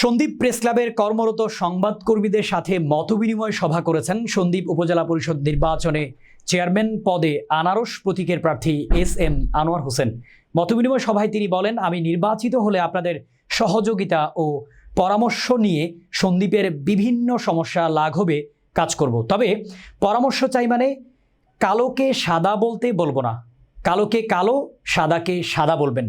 Sandeep press ক্লাবের কর্মরত সংবাদকর্মীদের সাথে মতবিনিময় সভা করেছেন সন্দীপ উপজেলা পরিষদ নির্বাচনে চেয়ারম্যান পদে আনারস প্রতীকের প্রার্থী এস এম আনোয়ার হোসেন। মতবিনিময় সভায় তিনি বলেন, আমি নির্বাচিত হলে আপনাদের সহযোগিতা ও পরামর্শ নিয়ে সন্দীপের বিভিন্ন সমস্যা লাঘবে কাজ করব। তবে পরামর্শ চাই মানে কালোকে সাদা বলতে বলব না। কালোকে কালো, সাদাকে সাদা বলবেন।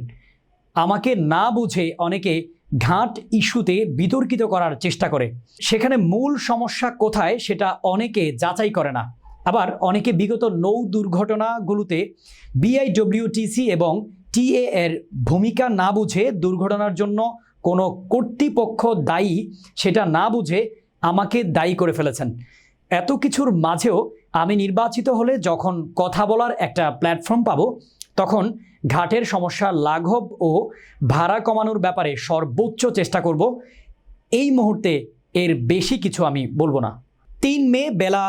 আমাকে না বুঝে অনেকে ঘাট ইস্যুতে বিতর্কিত করার চেষ্টা করে। সেখানে মূল সমস্যা কোথায় সেটা অনেকে যাচাই করে না। আবার অনেকে বিগত নৌ দুর্ঘটনাগুলোতে বিআইডব্লিউটিসি এবং টিএ এর ভূমিকা না বুঝে দুর্ঘটনার জন্য কোনো কর্তৃপক্ষ দায়ী সেটা না বুঝে আমাকে দায়ী করে ফেলেছেন। এত কিছুর মাঝেও আমি নির্বাচিত হলে যখন কথা বলার একটা প্ল্যাটফর্ম পাবো তখন ঘাটের সমস্যা লাঘব ও ভাড়া কমানোর ব্যাপারে সর্বোচ্চ চেষ্টা করব। এই মুহূর্তে এর বেশি কিছু আমি বলব না। তিন মে বেলা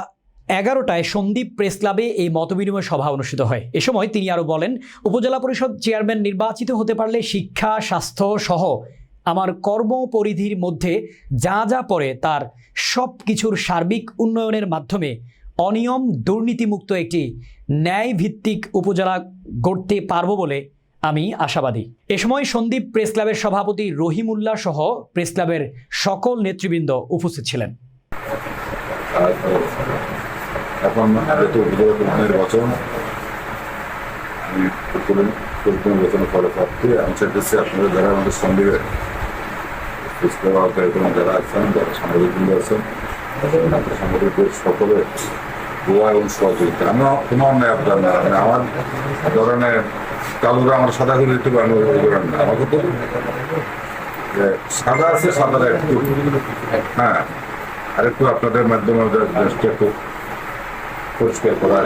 এগারোটায় সন্দীপ প্রেস ক্লাবে এই মতবিনিময় সভা অনুষ্ঠিত হয়। এ সময় তিনি আরও বলেন, উপজেলা পরিষদ চেয়ারম্যান নির্বাচিত হতে পারলে শিক্ষা, স্বাস্থ্য সহ আমার কর্মপরিধির মধ্যে যা যা পড়ে তার সব কিছুর সার্বিক উন্নয়নের মাধ্যমে অনিয়ম দুর্নীতিমুক্ত একটি ন্যায়ভিত্তিক উপজেলা গড়তে পারব বলে আমি আশাবাদী। এ সময় সন্দীপ প্রেস ক্লাবের সভাপতি রহিমুল্লাহ সহ প্রেস ক্লাবের সকল নেতৃবৃন্দ উপস্থিত ছিলেন। আমি আপনারা যারা আমাদের আছেন, যারা আছেন আপনার সাংবাদিকদের সকলে দোয়া এবং সহযোগিতা আমি কোনো অন্যায় আপনার না আমি আমার ধরনের কালুরা আমার সাদা করে একটু আমি ওই ধরনের না। আমাকে তো সাদা আছে সাদার একটু। হ্যাঁ আরেকটু আপনাদের মাধ্যমে একটু পরিষ্কার করা